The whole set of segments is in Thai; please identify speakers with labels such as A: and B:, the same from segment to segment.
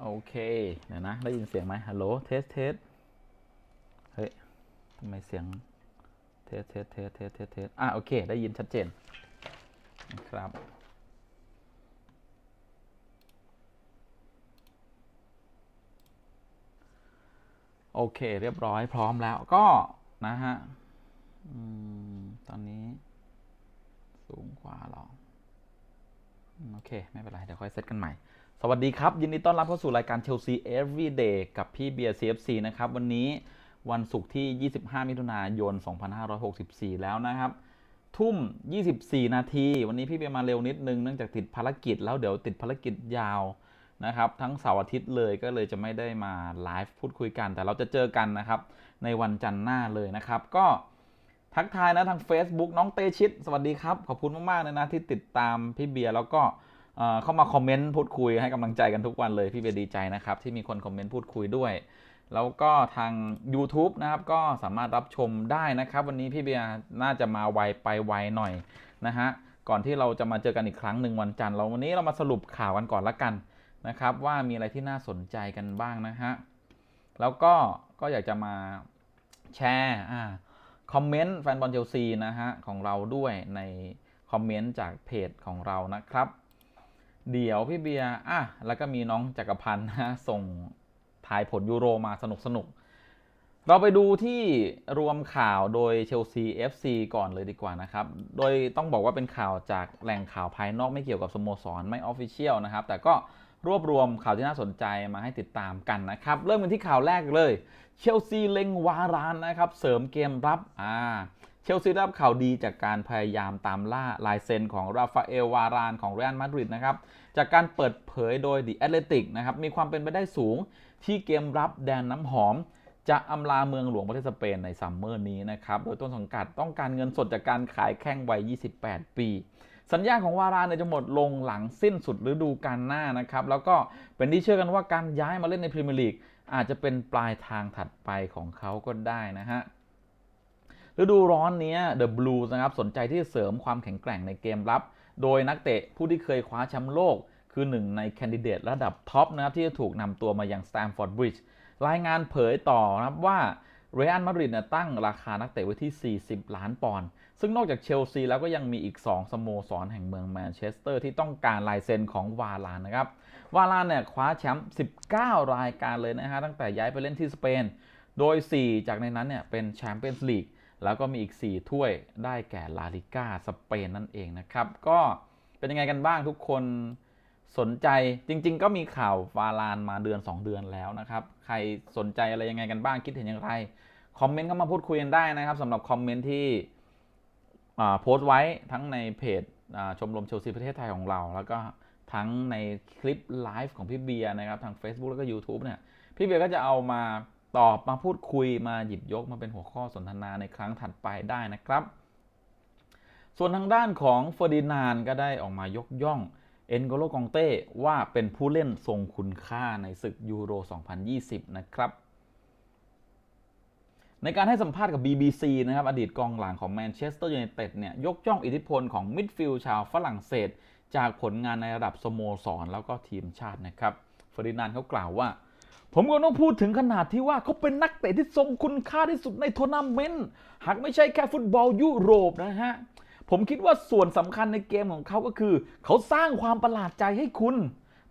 A: โอเคเดี๋ยวนะ ได้ยินเสียงไหมฮัลโหล เทส เทส เฮ้ยทำไมเสียง เทส เทส เทส เทส เทส เทส อะ โอเค ได้ยินชัดเจน ครับ โอเค เรียบร้อย พร้อมแล้ว ก็ นะฮะ อืม ตอนนี้ สูงกว่าหรอ โอเค ไม่เป็นไร เดี๋ยวค่อยเซตกันใหม่ สวัสดีครับ ยินดีต้อนรับเข้าสู่รายการ Chelsea Everyday กับพี่เบียร์ CFC นะครับ วันนี้วันศุกร์ที่ 25 มิถุนายน 2564 แล้วนะครับ ทุ่ม 24 นาที วันนี้พี่เบียร์มาเร็วนิดนึงเนื่องจากติดภารกิจแล้วเดี๋ยวติดภารกิจยาวนะครับ ทั้งเสาร์อาทิตย์เลยก็เลยจะไม่ได้มาไลฟ์พูดคุยกัน แต่เราจะเจอกันนะครับ ในวันจันทร์หน้าเลยนะครับ ก็ทักทายนะทาง Facebook น้องเตชิต สวัสดีครับ ขอบคุณมากๆเลยนะที่ติดตามพี่เบียร์แล้วก็ เข้ามาคอมเมนต์พูดคุยให้กำลังใจกันทุกวันเลย พี่เบียดีใจนะครับ ที่มีคนคอมเมนต์พูดคุยด้วย แล้วก็ทาง YouTube นะครับ ก็สามารถรับชมได้นะครับ วันนี้พี่เบียน่าจะมาไวไปไวหน่อยนะฮะก่อนที่เราจะมาเจอกันอีกครั้งหนึ่งวันจันทร์เราวันนี้เรามาสรุปข่าวกันก่อนละกันนะครับ ว่ามีอะไรที่น่าสนใจกันบ้างนะฮะแล้วก็ก็อยากจะมาแชร์อ่าคอมเมนต์แฟนบอลเชลซีนะฮะของเราด้วยในคอมเมนต์จากเพจของเรานะครับ เดี๋ยวพี่เบียร์อะแล้วก็มีน้องจักรพันธ์นะส่งทายผลยูโรมาสนุกสนุก เราไปดูที่รวมข่าวโดยเชลซี FC ก่อนเลยดีกว่านะครับ โดยต้องบอกว่าเป็นข่าวจากแหล่งข่าวภายนอกไม่เกี่ยวกับสโมสรไม่ออฟฟิเชียลนะครับ แต่ก็รวบรวมข่าวที่น่าสนใจมาให้ติดตามกันนะครับ เริ่มกันที่ข่าวแรกเลย เชลซีเล็งวารานนะครับ เสริมเกมรับอ่า ชลซีได้รับข่าวดีจากการพยายามตามล่าลายเซ็นของราฟาเอลวารานของเรอัลมาดริดนะครับ จากการเปิดเผยโดย The Athletic นะครับ มีความเป็นไปได้สูงที่เกมรับแดนน้ำหอม จะอำลาเมืองหลวงประเทศสเปนในซัมเมอร์นี้นะครับ โดยต้นสังกัดต้องการเงินสดจากการขายแข้งวัย 28 ปี สัญญาของวารานจะหมดลงหลังสิ้นสุดฤดูกาลหน้านะครับ แล้วก็เป็นที่เชื่อกันว่าการย้ายมาเล่นในพรีเมียร์ลีกอาจจะเป็นปลายทางถัดไปของเขาก็ได้นะฮะ ฤดูร้อนนี้เดอะบลูส์นะครับสนใจที่จะเสริมความแข็งแกร่งในเกมรับ โดยนักเตะผู้ที่เคยคว้าแชมป์โลก คือหนึ่งในแคนดิเดตระดับท็อปนะครับที่จะถูกนำตัวมายังสแตมฟอร์ดบริดจ์รายงานเผยต่อนะครับว่าเรอัลมาดริดตั้งราคานักเตะไว้ที่ 40 ล้านปอนด์ ซึ่งนอกจากเชลซีแล้วก็ยังมีอีก 2 สโมสรแห่งเมืองแมนเชสเตอร์ที่ต้องการลายเซ็นของวาลานนะครับ วาลานเนี่ยคว้าแชมป์ 19 รายการเลยนะฮะ ตั้งแต่ย้ายไปเล่นที่สเปน โดย 4 จากในนั้นเนี่ยเป็นแชมเปี้ยนส์ลีก แล้วก็มีอีก 4 ถ้วยได้แก่ลาลิก้าสเปนนั่นเองนะครับ ก็เป็นยังไงกันบ้างทุกคนสนใจจริง ๆ ก็มีข่าวฟาลานมาเดือน 2 เดือนแล้วนะครับ ใครสนใจอะไรยังไงกันบ้างคิดเห็นอย่างไร คอมเมนต์เข้ามาพูดคุยกันได้นะครับสำหรับคอมเมนต์ที่โพสต์ไว้ทั้งในเพจชมรมเชลซีประเทศไทยของเรา แล้วก็ทั้งในคลิปไลฟ์ของพี่เบียร์นะครับทาง Facebook แล้วก็ YouTube เนี่ยพี่เบียร์ก็จะเอามา ตอบมาพูดคุยมาหยิบยกมาเป็นหัวข้อสนทนาในครั้งถัดไปได้นะครับ ส่วนทางด้านของเฟอร์ดินานก็ได้ออกมายกย่องเอ็นโกโลกองเต้ว่าเป็นผู้เล่นทรงคุณค่าในศึกยูโร 2020 นะครับ ในการให้สัมภาษณ์กับ BBC นะครับ อดีตกองหลังของแมนเชสเตอร์ยูไนเต็ดเนี่ย ยกย่องอิทธิพลของมิดฟิลด์ชาวฝรั่งเศส จากผลงานในระดับสโมสร แล้วก็ทีมชาตินะครับเฟอร์ดินานเขากล่าวว่า ผมก็ต้องพูดถึงขนาดที่ว่าเขาเป็นนักเตะที่ทรงคุณค่าที่สุดในทัวร์นาเมนต์หากไม่ใช่แค่ฟุตบอลยุโรปนะฮะ ผมคิดว่าส่วนสำคัญในเกมของเขาก็คือ เขาสร้างความประหลาดใจให้คุณ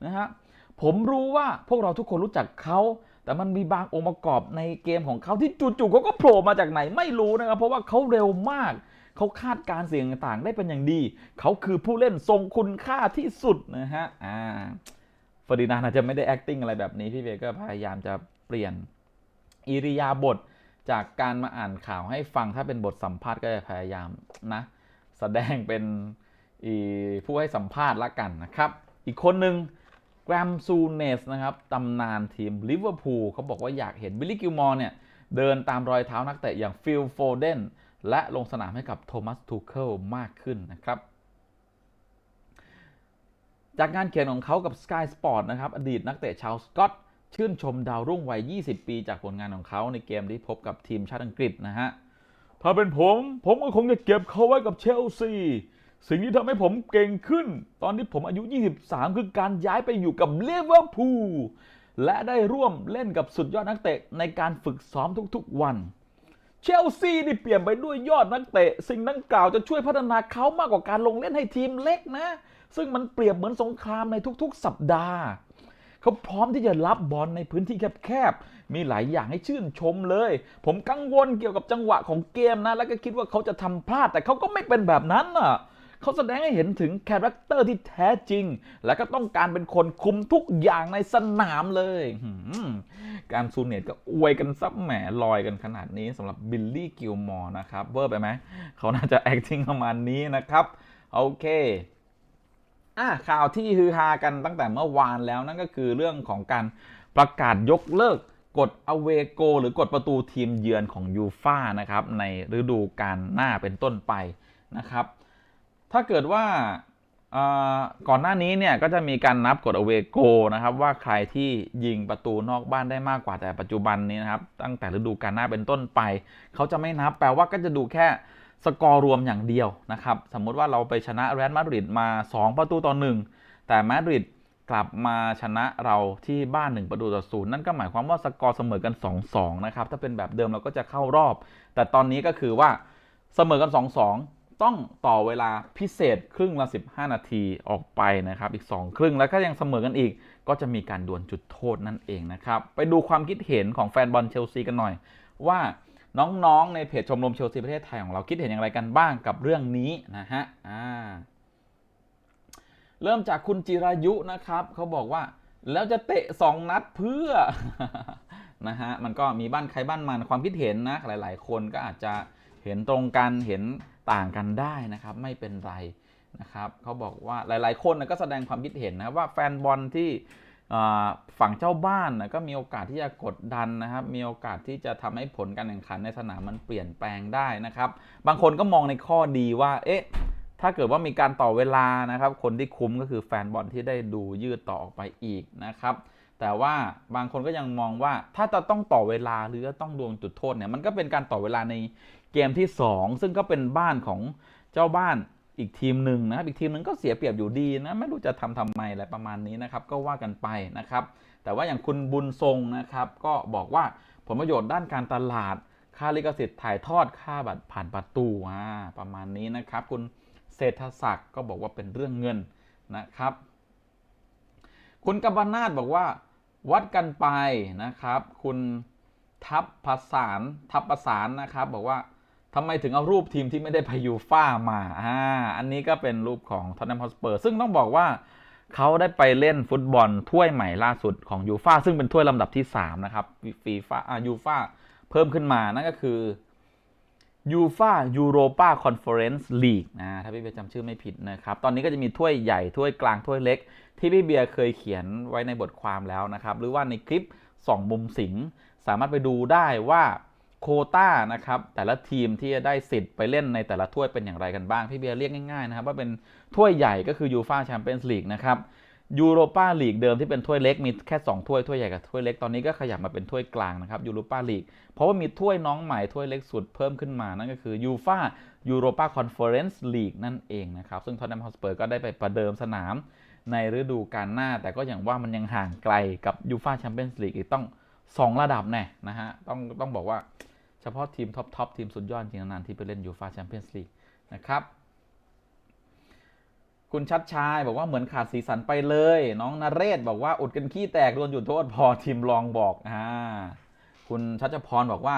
A: นะฮะ ผมรู้ว่าพวกเราทุกคนรู้จักเขาแต่มันมีบางองค์ประกอบในเกมของเขาที่จู่ๆเขาก็โผล่มาจากไหนไม่รู้นะครับ เพราะว่าเขาเร็วมาก เขาคาดการณ์สิ่งต่างได้เป็นอย่างดี เขาคือผู้เล่นทรงคุณค่าที่สุดนะฮะอ่า เฟอร์ดินานอาจจะไม่ได้ acting อะไรแบบนี้พี่เบย์ก็พยายามจะเปลี่ยนอิริยาบถจากการมาอ่านข่าวให้ฟังถ้าเป็นบทสัมภาษณ์ก็จะพยายามนะแสดงเป็นผู้ให้สัมภาษณ์ละกันนะครับ อีกคนหนึ่งแกรมซูเนสนะครับตำนานทีมลิเวอร์พูลเขาบอกว่าอยากเห็นบิลลี่กิลมอร์เนี่ย เดินตามรอยเท้านักเตะอย่างฟิลโฟเดนและลงสนามให้กับโทมัสทูเคิลมากขึ้นนะครับ จากงานเขียนของเขากับ Sky Sport นะครับ อดีตนักเตะชาวสกอต ชื่นชมดาวรุ่งวัย 20 ปี จากผลงานของเขาในเกมที่พบกับทีมชาติอังกฤษนะฮะ ถ้าเป็นผม ผมก็คงจะเก็บเขาไว้กับเชลซี สิ่งที่ทำให้ผมเก่งขึ้น ตอนที่ผมอายุ 23 คือการย้ายไปอยู่กับเลเวอร์พูล และได้ร่วมเล่นกับสุดยอดนักเตะในการฝึกซ้อมทุกๆวันเชลซีนี่เปลี่ยนไปด้วยยอดนักเตะ สิ่งดังกล่าวจะช่วยพัฒนาเขามากกว่าการลงเล่นให้ทีมเล็กนะ ซึ่งมันเปรียบเหมือนสงครามในทุกๆ สัปดาห์เขาพร้อมที่จะรับบอลในพื้นที่แคบๆ มีหลายอย่างให้ชื่นชมเลย ผมกังวลเกี่ยวกับจังหวะของเกมนะ แล้วก็คิดว่าเขาจะทำพลาด แต่เขาก็ไม่เป็นแบบนั้นน่ะเขาแสดงให้เห็นถึงคาแรคเตอร์ที่แท้จริง และก็ต้องการเป็นคนคุมทุกอย่างในสนามเลย การซูเนตก็อวยกันซับแหมลอยกันขนาดนี้สำหรับบิลลี่กิลมอร์นะครับ เวอร์ไปไหม เขาน่าจะ acting ประมาณนี้นะครับ โอเค อะข่าวที่ฮือฮากันตั้งแต่เมื่อวานแล้วนั่นก็คือเรื่องของการประกาศยกเลิกกฎอเวโก หรือกฎประตูทีมเยือนของยูฟ่านะครับ ในฤดูกาลหน้าเป็นต้นไปนะครับ ถ้าเกิดว่าก่อนหน้านี้เนี่ยก็จะมีการนับกฎอเวโกนะครับ ว่าใครที่ยิงประตูนอกบ้านได้มากกว่าแต่ปัจจุบันนี้นะครับ ตั้งแต่ฤดูกาลหน้าเป็นต้นไป เขาจะไม่นับแปลว่าก็จะดูแค่ สกอร์รวมอย่างเดียวนะครับ สมมุติว่าเราไปชนะเรอัลมาดริดมา 2 ประตูต่อ 1 แต่มาดริดกลับมาชนะเราที่บ้าน 1 ประตูต่อศูนย์นั่นก็หมายความว่าสกอร์เสมอกัน 2-2 นะครับ ถ้าเป็นแบบเดิมเราก็จะเข้ารอบ แต่ตอนนี้ก็คือว่าเสมอกัน 2-2 ต้องต่อเวลาพิเศษครึ่งละ 15 นาทีออกไปนะครับ อีก 2 ครึ่งแล้วก็ยังเสมอกันอีก ก็จะมีการดวลจุดโทษนั่นเองนะครับ ไปดูความคิดเห็นของแฟนบอลเชลซีกันหน่อยว่า น้องๆ ในเพจชมรมเชลซีประเทศไทยของเราคิดเห็นอย่างไรกันบ้างกับเรื่องนี้นะฮะอ่าเริ่มจากคุณจิรายุนะครับเขาบอกว่าแล้วจะเตะ 2 นัดเพื่อนะฮะมันก็มีบ้านใครบ้านมันความคิดเห็นนะหลาย ๆ คนก็อาจจะเห็นตรงกันเห็นต่างกันได้นะครับ ไม่เป็นไรนะครับเขาบอกว่าหลาย ๆ คนก็แสดงความคิดเห็นนะว่าแฟนบอลที่ ฝั่งเจ้าบ้านนะก็มีโอกาสที่จะกดดันนะครับ มีโอกาสที่จะทำให้ผลการแข่งขันในสนามมันเปลี่ยนแปลงได้นะครับ บางคนก็มองในข้อดีว่า เอ๊ะ ถ้าเกิดว่ามีการต่อเวลานะครับ คนที่คุ้มก็คือแฟนบอลที่ได้ดูยืดต่อออกไปอีกนะครับ แต่ว่าบางคนก็ยังมองว่าถ้าจะต้องต่อเวลาหรือต้องดวงจุดโทษเนี่ย มันก็เป็นการต่อเวลาในเกมที่ 2 ซึ่งก็เป็นบ้านของเจ้าบ้าน อีกทีมหนึ่งนะอีกทีมหนึ่งก็เสียเปรียบอยู่ดีนะไม่รู้จะทำทำไมอะไรประมาณนี้นะครับก็ว่ากันไปนะครับ แต่ว่าอย่างคุณบุญทรงนะครับก็บอกว่าผลประโยชน์ด้านการตลาด ค่าลิขสิทธิ์ถ่ายทอดค่าบัตรผ่านประตูอ่าประมาณนี้นะครับ คุณเศรษฐศักดิ์ก็บอกว่าเป็นเรื่องเงินนะครับ คุณกัมนาตบอกว่าวัดกันไปนะครับ คุณทัพภาษานทัพประสานนะครับ บอกว่า ทำไมถึงเอารูปทีมที่ไม่ได้ไปยูฟ่ามาอ่าอันนี้ก็เป็นรูปของท o ต n นม o อสเปอร์ซึ่งต้องบอกว่าเขาได้ไปเล่นฟุตบอลถ้วยใหม่ล่าสุดของยูฟ่าซึ่งเป็นถ้วยลำดับที่ 3 นะครับฟีฟ่าอ่ายูฟ่าเพิ่มขึ้นมานั่นก็คือยูฟ่ายูโรปาคอนเฟอเรนซ์ลีกนะถ้าพี่เบียร์จำชื่อไม่ผิดนะครับ ตอนนี้ก็จะมีถ้วยใหญ่ถ้วยกลางถ้วยเล็ก ที่พี่เบียร์เคยเขียนไว้ในบทความแล้วนะครับ หรือว่าในคลิป 2 มุมสิงสามารถไปดูได้ว่า โควต้านะครับแต่ละทีมที่จะได้สิทธิ์ไปเล่นในแต่ละถ้วยเป็นอย่างไรกันบ้าง พี่เบียร์เรียกง่ายๆนะครับว่าเป็นถ้วยใหญ่ก็คือยูฟาแชมเปี้ยนส์ลีกนะครับยูโรปาลีกเดิมที่เป็นถ้วยเล็กมีแค่ 2 ถ้วยถ้วยใหญ่กับถ้วยเล็กตอนนี้ก็ขยับมาเป็นถ้วยกลางนะครับยูโรปาลีกเพราะว่ามีถ้วยน้องใหม่ถ้วยเล็กสุดเพิ่มขึ้นมานั่นก็คือยูฟายูโรปาคอนเฟอเรนซ์ลีกนั่นเองนะครับซึ่งทอตแนมฮอสเปอร์ก็ได้ไปประเดิมสนามในฤดูกาลหน้า แต่ก็อย่างว่ามันยังห่างไกลกับยูฟาแชมเปี้ยนส์ลีกอีกต้อง 2 ระดับแน่นะฮะต้องต้องบอกว่า ฉพาะทีมท็อปทอปทีมสุดยอดจริงๆนานที่ไปเล่นยูฟาแชมเปี้ยนส์ลีกนะครับ คุณชัดชายบอกว่าเหมือนขาดสีสันไปเลย น้องนเรศบอกว่าอุดกันขี้แตกโดนหยุดโทษพอทีมรองบอกอ่าคุณชัชพรบอกว่า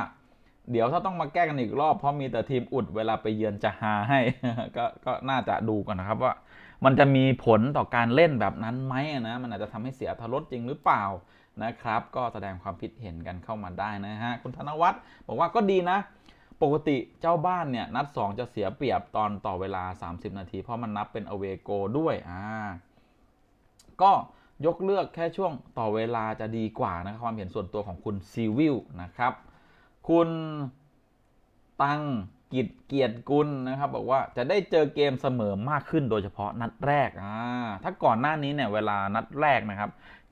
A: เดี๋ยวถ้าต้องมาแก้กันอีกรอบเพราะมีแต่ทีมอุดเวลาไปเยือนจะหาให้ก็ก็น่าจะดูก่อนนะครับว่า มันจะมีผลต่อการเล่นแบบนั้นไหมนะมันอาจจะทำให้เสียทรสจริงหรือเปล่า นะครับ ก็แสดงความคิดเห็นกันเข้ามาได้นะฮะ คุณธนวัฒน์บอกว่าก็ดีนะ ปกติเจ้าบ้านเนี่ย นัด 2 จะเสียเปรียบตอนต่อเวลา 30 นาที เพราะมันนับเป็นอเวโกด้วยอ่าก็ยกเลือกแค่ช่วงต่อเวลาจะดีกว่านะคความเห็นส่วนตัวของคุณซีวิลนะครับ คุณตัง กิจเกียรติกุลนะครับ บอกว่าจะได้เจอเกมเสมอมากขึ้นโดยเฉพาะนัดแรกอ่าถ้าก่อนหน้านี้เนี่ยเวลานัดแรกนะครับ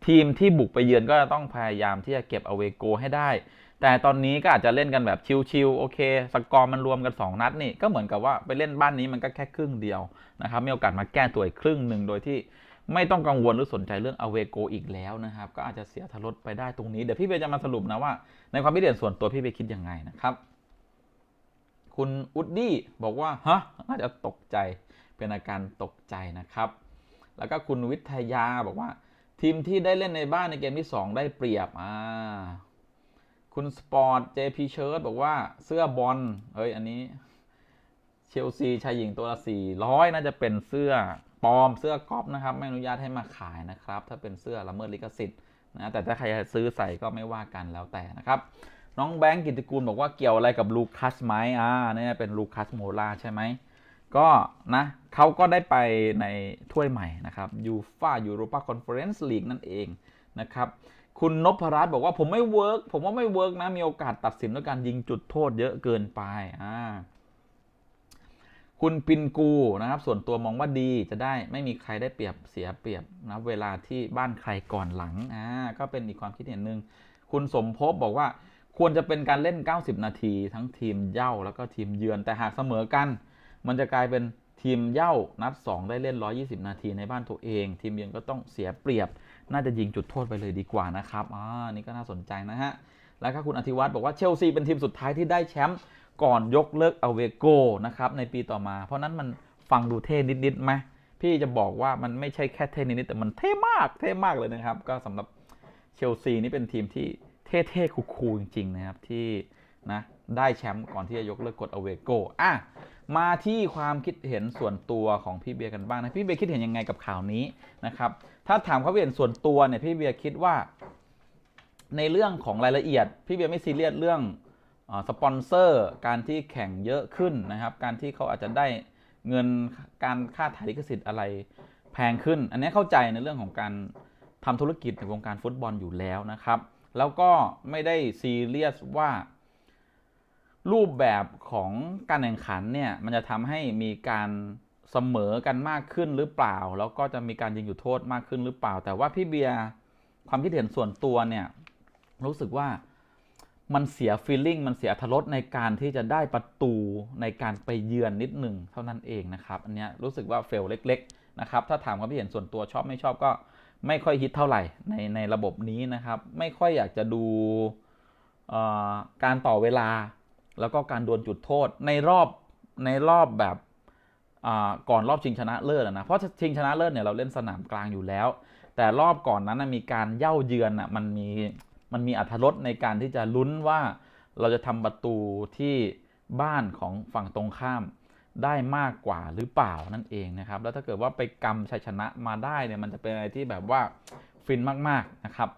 A: ทีมที่บุกไปเยือนก็จะต้องพยายามที่จะเก็บเอาเวโกให้ได้ แต่ตอนนี้ก็อาจจะเล่นกันแบบชิลๆโอเค สกอร์มันรวมกัน 2 นัดนี่ก็เหมือนกับว่าไปเล่นบ้านนี้มันก็แค่ครึ่งเดียวนะครับมีโอกาสมาแก้ตัวอีกครึ่งหนึ่งโดยที่ไม่ต้องกังวลหรือสนใจเรื่องอเวโกอีกแล้วนะครับ ก็อาจจะเสียทรสไปได้ตรงนี้ เดี๋ยวพี่เบย์จะมาสรุปนะว่า ในความคิดเห็นส่วนตัวพี่เบย์คิดยังไงนะครับ คุณอุดดี้บอกว่าฮะน่าจะตกใจเป็นอาการตกใจนะครับ แล้วก็คุณวิทยาบอกว่า ทีมที่ได้เล่นในบ้านในเกมที่ 2 ได้เปรียบอ่าคุณสปอร์ต JP เชิร์ตบอกว่าเสื้อบอลเฮ้ยอันนี้เชลซีชายหญิงตัวละ400 น่าจะเป็นเสื้อปลอมเสื้อกอปนะครับ ไม่อนุญาตให้มาขายนะครับ ถ้าเป็นเสื้อละเมิดลิขสิทธิ์นะแต่ถ้าใครจะซื้อใส่ก็ไม่ว่ากันแล้วแต่นะครับ น้องแบงก์กิติกูลบอกว่าเกี่ยวอะไรกับลูคัสไหมอ่าเนี่ยเป็นลูคัสโมลาใช่ไหมก็นะเขาก็ได้ไปในถ้วยใหม่นะครับยูฟายูโรปาคอนเฟอเรนซ์ลีกนั่นเองนะครับคุณนพรัตน์บอกว่าผมไม่เวิร์กผมว่าไม่เวิร์กนะ มีโอกาสตัดสินด้วยการยิงจุดโทษเยอะเกินไปอ่าคุณปินกูนะครับ ส่วนตัวมองว่าดีจะได้ไม่มีใครได้เปรียบเสียเปรียบนะเวลาที่บ้านใครก่อนหลังอ่าก็เป็นอีกความคิดเห็นหนึ่งคุณสมภพบอกว่า ควรจะเป็นการเล่น 90 นาทีทั้งทีมเย่าแล้วก็ทีมเยือน แต่หากเสมอกัน มันจะกลายเป็นทีมเย่านัด 2 ได้เล่น 120 นาทีในบ้านตัวเอง ทีมเยือนก็ต้องเสียเปรียบ น่าจะยิงจุดโทษไปเลยดีกว่านะครับอ่านี่ก็น่าสนใจนะฮะ แล้วก็คุณอธิวัตรบอกว่าเชลซีเป็นทีมสุดท้ายที่ได้แชมป์ก่อนยกเลิกอเวโกนะครับในปีต่อมา เพราะนั้นมันฟังดูเท่นิดๆไหมพี่จะบอกว่ามันไม่ใช่แค่เท่นิดๆแต่มันเท่มากเท่มากเลยนะครับ ก็สำหรับเชลซีนี่เป็นทีมที่ เท่ๆคูลๆจริง ๆ นะครับที่นะได้แชมป์ก่อนที่จะยกเลิกกฎอเวโกอะมาที่ความคิดเห็นส่วนตัวของพี่เบียร์กันบ้างนะพี่เบียร์คิดเห็นยังไงกับข่าวนี้นะครับ ถ้าถามความเห็นส่วนตัวเนี่ยพี่เบียร์คิดว่า ในเรื่องของรายละเอียด พี่เบียร์ไม่ซีเรียสเรื่องอสปอนเซอร์การที่แข่งเยอะขึ้นนะครับ การที่เขาอาจจะได้เงินการค่าถ่ายลิขสิทธิ์อะไรแพงขึ้น อันนี้เข้าใจในเรื่องของการทำธุรกิจในวงการฟุตบอลอยู่แล้วนะครับ แล้วก็ไม่ได้ซีเรียสว่า รูปแบบของการแข่งขันเนี่ยมันจะทำให้มีการเสมอกันมากขึ้นหรือเปล่า แล้วก็จะมีการยิงอยู่โทษมากขึ้นหรือเปล่า แต่ว่าพี่เบียร์ความคิดเห็นส่วนตัวเนี่ยรู้สึกว่ามันเสียฟีลลิ่งมันเสียอรสในการที่จะได้ประตูในการไปเยือนนิดหนึ่งเท่านั้นเองนะครับ อันนี้รู้สึกว่าเฟลเล็ก ๆ นะครับ ถ้าถามความคิดเห็นส่วนตัวชอบไม่ชอบก็ ไม่ค่อยฮิตเท่าไหร่ในในระบบนี้นะครับ ไม่ค่อยอยากจะดูอ่อการต่อเวลา แล้วก็การดวลจุดโทษในรอบในรอบแบบอ่าก่อนรอบชิงชนะเลิศนะเพราะชิงชนะเลิศเนี่ยเราเล่นสนามกลางอยู่แล้ว แต่รอบก่อนนั้นนะมีการเย่าเยือนอะมันมีมันมีอัธรสในการที่จะลุ้นว่าเราจะทำประตูที่บ้านของฝั่งตรงข้าม ได้มากกว่าหรือเปล่านั่นเองนะครับ แล้วถ้าเกิดว่าไปกำชัยชนะมาได้เนี่ยมันจะเป็นอะไรที่แบบว่าฟินมากๆนะครับ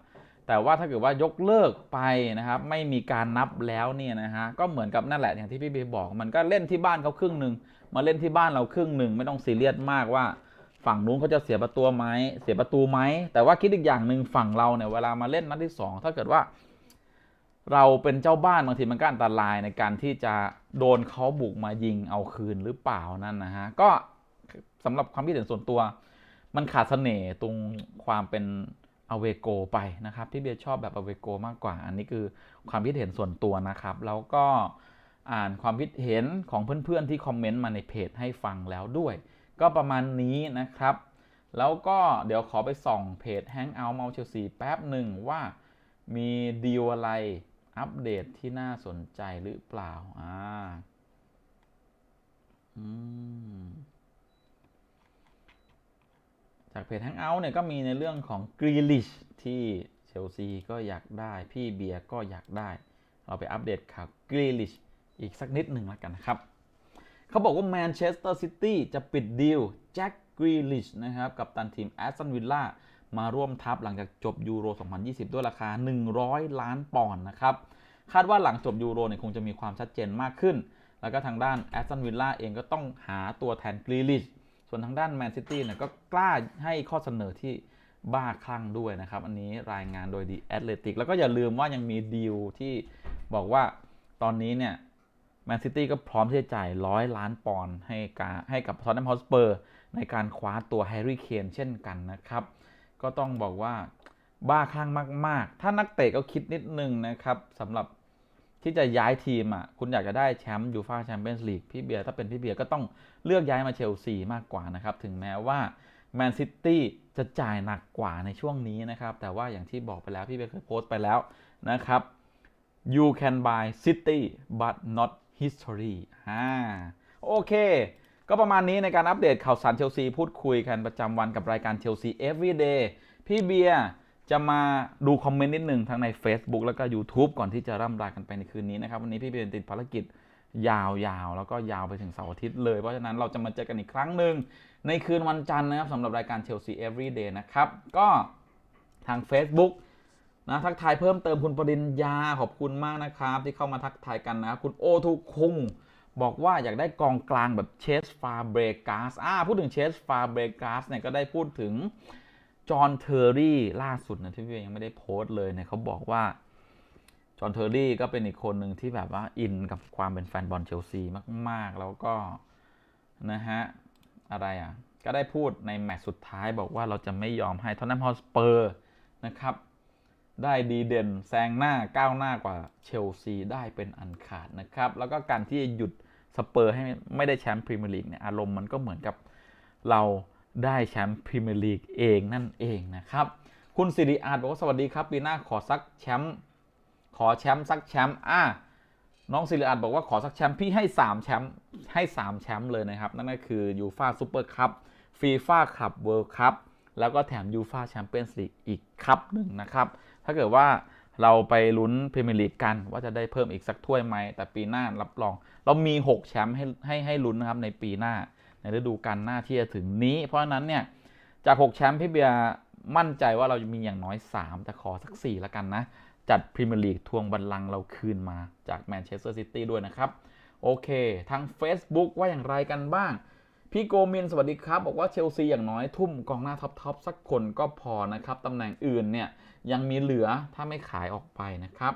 A: แต่ว่าถ้าเกิดว่ายกเลิกไปนะครับ ไม่มีการนับแล้วเนี่ยนะฮะก็เหมือนกับนั่นแหละอย่างที่พี่เบย์บอก มันก็เล่นที่บ้านเขาครึ่งหนึ่งมาเล่นที่บ้านเราครึ่งหนึ่งไม่ต้องซีเรียสมากว่า ฝั่งนู้นเขาจะเสียประตูไหมเสียประตูไหมแต่ว่าคิดอีกอย่างหนึ่งฝั่งเราเนี่ยเวลามาเล่นนัดที่สองถ้าเกิดว่า เราเป็นเจ้าบ้านบางทีมันก็อันตรายในการที่จะโดนเขาบุกมายิงเอาคืนหรือเปล่านั่นนะฮะก็สำหรับความคิดเห็นส่วนตัว มันขาดเสน่ห์ตรงความเป็นอเวโกไปนะครับพี่เบียร์ชอบแบบอเวโกมากกว่า อันนี้คือความคิดเห็นส่วนตัวนะครับ แล้วก็อ่านความคิดเห็นของเพื่อนๆที่คอมเมนต์มาในเพจให้ฟังแล้วด้วย ก็ประมาณนี้นะครับ แล้วก็เดี๋ยวขอไปส่องเพจ Hangout เมาเชลซีแป๊บหนึ่งว่ามีดีลอะไร อัปเดตที่น่าสนใจหรือเปล่า อ่า อืม จากเพจ Hangout เนี่ยก็มีในเรื่องของกรีลิชที่เชลซีก็อยากได้ พี่เบียร์ก็อยากได้ เราไปอัปเดตข่าวกรีลิชอีกสักนิดหนึ่งแล้วกันนะครับ เขาบอกว่าแมนเชสเตอร์ซิตี้จะปิดดีลแจ็คกรีลิชนะครับ กับตันทีมแอสตันวิลล่า มาร่วมทัพหลังจากจบยูโร 2020 ด้วยราคา 100 ล้านปอนด์นะครับ คาดว่าหลังจบยูโรเนี่ยคงจะมีความชัดเจนมากขึ้น แล้วก็ทางด้านแอสตันวิลล่าเองก็ต้องหาตัวแทนกรีลิชส่วนทางด้านแมนซิตี้เนี่ยก็กล้าให้ข้อเสนอที่บ้าคลั่งด้วยนะครับ อันนี้รายงานโดยดีแอตเลติกแล้วก็อย่าลืมว่ายังมีดีลที่บอกว่าตอนนี้เนี่ยแมนซิตี้ก็พร้อมที่จะจ่ายร้อยล้านปอนด์ให้การให้กับทอตแนมฮอสเปอร์ในการคว้าตัวแฮร์รี่เคนเช่นกันนะครับ ก็ต้องบอกว่าบ้าคลั่งมาก ๆ ถ้านักเตะก็คิดนิดนึงนะครับสำหรับที่จะย้ายทีมอะคุณอยากจะได้แชมป์ยูฟาแชมเปี้ยนส์ลีกพี่เบียร์ถ้าเป็นพี่เบียร์ก็ต้องเลือกย้ายมาเชลซีมากกว่านะครับ ถึงแม้ว่าแมนซิตี้จะจ่ายหนักกว่าในช่วงนี้นะครับ แต่ว่าอย่างที่บอกไปแล้วพี่เบียร์เคยโพสต์ไปแล้วนะครับ you can buy city but not history อ่าโอเค ก็ประมาณนี้ในการอัปเดตข่าวสารเชลซีพูดคุยกันประจำวันกับรายการเชลซี everyday พี่เบียร์จะมาดูคอมเมนต์นิดหนึ่งทั้งใน Facebook แล้วก็ YouTube ก่อนที่จะร่ำลากันไปในคืนนี้นะครับวันนี้พี่เบียร์ติดภารกิจยาวๆ แล้วก็ยาวไปถึงเสาร์อาทิตย์เลย เพราะฉะนั้นเราจะมาเจอกันอีกครั้งหนึ่งในคืนวันจันทร์นะครับสำหรับรายการเชลซี everyday นะครับ ก็ทาง Facebook นะทักทายเพิ่มเติมคุณปริญญาขอบคุณมากนะครับ ที่เข้ามาทักทายกันนะคุณโอทุคุง บอกว่าอยากได้กองกลางแบบเชสฟาเบรกาสอ่าพูดถึงเชสฟาเบรกาสเนี่ยก็ได้พูดถึงจอห์นเทอร์รี่ล่าสุดนะที่พี่เองยังไม่ได้โพสต์เลยเนี่ยเขาบอกว่าจอห์นเทอร์รี่ก็เป็นอีกคนหนึ่งที่แบบว่าอินกับความเป็นแฟนบอลเชลซีมาก ๆ แล้วก็นะฮะอะไรอะ ก็ได้พูดในแมตช์สุดท้ายบอกว่าเราจะไม่ยอมให้ทอนนัมฮอสเปอร์นะครับ ได้ดีเด่นแซงหน้าก้าวหน้ากว่าเชลซีได้เป็นอันขาดนะครับ แล้วก็การที่จะหยุด สเปอร์ให้ไม่ได้แชมป์พรีเมียร์ลีกเนี่ยอารมณ์มันก็เหมือนกับเราได้แชมป์พรีเมียร์ลีกเองนั่นเองนะครับ คุณสิริอาจบอกว่าสวัสดีครับปีหน้าขอสักแชมป์ขอแชมป์สักแชมป์อะน้องสิริอาจบอกว่าขอสักแชมป์พี่ให้3แชมป์ให้3แชมป์เลยนะครับ นั่นก็คือยูฟาซูเปอร์คัพฟีฟ่าคัพเวิลด์คัพแล้วก็แถมยูฟาแชมเปี้ยนส์ลีกอีกคัพหนึ่งนะครับ ถ้าเกิดว่า เราไปลุ้นพรีเมียร์ลีกกัน ว่าจะได้เพิ่มอีกสักถ้วยไหม แต่ปีหน้ารับรอง เรามี 6 แชมป์ให้ให้ให้ลุ้นนะครับในปีหน้า ในฤดูกาลหน้าที่จะถึงนี้ เพราะฉะนั้นเนี่ยจาก 6 แชมป์พี่เบียร์มั่นใจว่าเราจะมีอย่างน้อย 3 แต่ขอสัก 4 แล้วกันนะ จัดพรีเมียร์ลีกทวงบัลลังก์เราคืนมาจากแมนเชสเตอร์ซิตี้ด้วยนะครับ โอเค ทาง Facebook ว่าอย่างไรกันบ้าง พี่โกมินสวัสดีครับ บอกว่าเชลซีอย่างน้อยทุ่มกองหน้าท็อปๆสักคนก็พอนะครับตำแหน่งอื่นเนี่ยยังมีเหลือถ้าไม่ขายออกไปนะครับ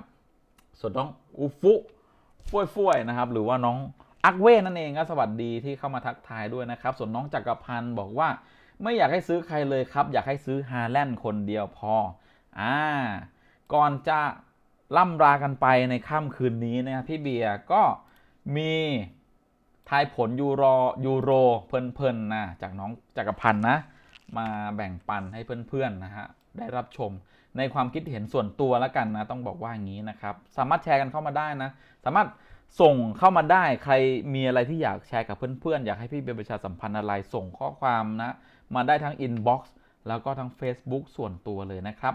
A: ส่วนน้องอูฟุฟุยฟุยๆนะครับ หรือว่าน้องอักเว่นั่นเองก็สวัสดีที่เข้ามาทักทายด้วยนะครับ ส่วนน้องจักรพันธ์บอกว่าไม่อยากให้ซื้อใครเลยครับ อยากให้ซื้อฮาแลนด์คนเดียวพออ่าก่อนจะล่ำรากันไปในค่ำคืนนี้นะครับพี่เบียร์ก็มี ทายผลยูโรยูโรเพลินๆนะจากน้องจักรพันธ์นะ มาแบ่งปันให้เพื่อนๆนะฮะได้รับชมในความคิดเห็นส่วนตัวแล้วกันนะ ต้องบอกว่าอย่างนี้นะครับ สามารถแชร์กันเข้ามาได้นะ สามารถส่งเข้ามาได้ใครมีอะไรที่อยากแชร์กับเพื่อนๆ อยากให้พี่เบียร์ประชาสัมพันธ์อะไรส่งข้อความนะ มาได้ทั้ง inbox แล้วก็ทั้ง Facebook ส่วนตัวเลยนะครับ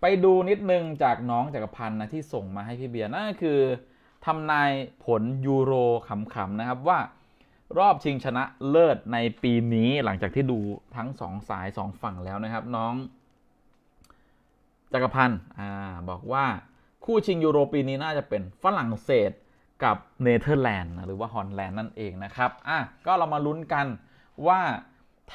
A: ไปดูนิดนึงจากน้องจักรพันธ์นะที่ส่งมาให้พี่เบียร์นั่นคือ ทำนายผลยูโรขำๆนะครับว่ารอบชิงชนะเลิศในปีนี้หลังจากที่ดูทั้งสองสายสองฝั่งแล้วนะครับ น้อง จักรพันธ์อ่าบอกว่าคู่ชิงยูโรปีนี้น่าจะเป็นฝรั่งเศสกับเนเธอร์แลนด์หรือว่าฮอลแลนด์นั่นเองนะครับอะก็เรามาลุ้นกันว่า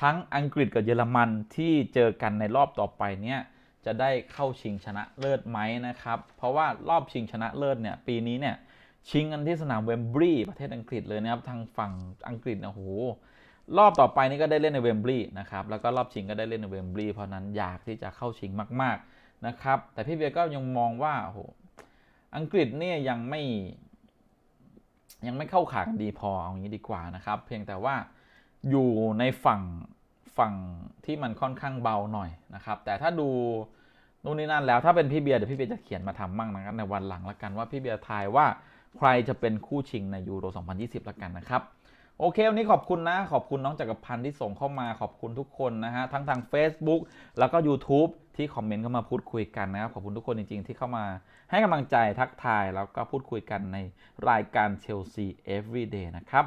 A: ทั้งอังกฤษกับเยอรมันที่เจอกันในรอบต่อไปเนี่ยจะได้เข้าชิงชนะเลิศไหมนะครับ เพราะว่ารอบชิงชนะเลิศเนี่ยปีนี้เนี่ย ชิงกันที่สนามเวมบรีย์ประเทศอังกฤษเลยนะครับทางฝั่งอังกฤษนะโหรอบต่อไปนี้ก็ได้เล่นในเวมบลีย์นะครับแล้วก็รอบชิงก็ได้เล่นในเวมบลีย์เพราะนั้นอยากที่จะเข้าชิงมากๆนะครับแต่พี่เบียร์ก็ยังมองว่าโหอังกฤษเนี่ยยังไม่ ยังไม่เข้าขากันดีพอเอางี้ดีกว่านะครับ เพียงแต่ว่าอยู่ในฝั่งฝั่งที่มันค่อนข้างเบาหน่อยนะครับ แต่ถ้าดูนู่นนี่นั่นแล้วถ้าเป็นพี่เบียร์เดี๋ยวพี่เบียร์จะเขียนมาทำมั่งนะครับในวันหลังละกันว่าพี่เบียร์ทายว่า ใครจะเป็นคู่ชิงในยูโร 2020ละกันนะครับ โอเค วันนี้ขอบคุณนะ ขอบคุณน้องจักรพันธ์ที่ส่งเข้ามาขอบคุณทุกคนนะฮะ ทั้งทาง Facebook แล้วก็ YouTube ที่คอมเมนต์เข้ามาพูดคุยกันนะครับ ขอบคุณทุกคนจริง ๆ ที่เข้ามาให้กำลังใจทักทายแล้วก็พูดคุยกันในรายการ Chelsea Everyday นะครับ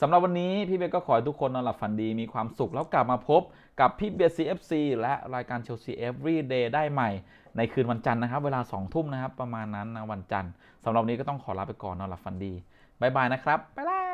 A: สำหรับวันนี้พี่เบียก็ขอให้ทุกคนนอนหลับฝันดีมีความสุขแล้วกลับมาพบกับพี่เบียร์ CFC และรายการเชลซี Everyday ได้ใหม่ ในคืนวันจันทร์นะครับ เวลา 2 ทุ่มนะครับ ประมาณนั้นนะวันจันทร์สำหรับวันนี้ก็ต้องขอลาไปก่อนนอนหลับฝันดีบ๊ายบายนะครับ ไปแล้ว